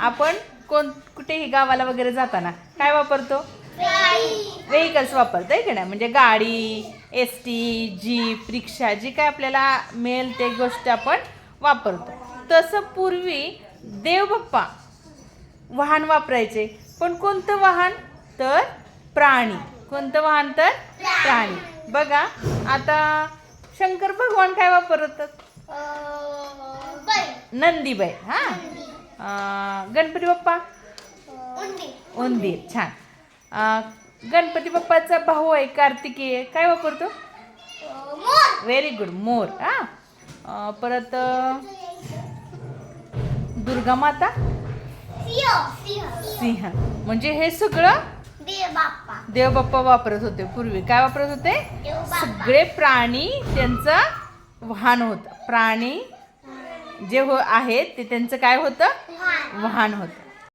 आपण कोण कुठेही गावाला वगैरे जाताना काय वापरतो? व्हेकल्स वापरतो आहे की नाही? म्हणजे गाडी एस टी जीप रिक्षा जी काय आपल्याला मिळेल ते गोष्ट आपण वापरतो. तसं पूर्वी देवबाप्पा वाहन वापरायचे. पण कोणतं वाहन? तर प्राणी. कोणतं वाहन तर? प्राणी. बघा आता शंकर भगवान काय वापरतात? नंदीबाई हा? गणपती बाप्पा उंदीर छान गणपती बाप्पाचा भाऊ आहे कार्तिकेय काय वापरतो? व्हेरी गुड मोर हा. परत दुर्गा माता? सिंह म्हणजे हे सगळं देवबाप्पा वापरत होते पूर्वी. काय वापरत होते? सगळे प्राणी त्यांचं वाहन होतं. प्राणी जे हो आहेत ते त्यांचं काय होतं? वाहन. होतं.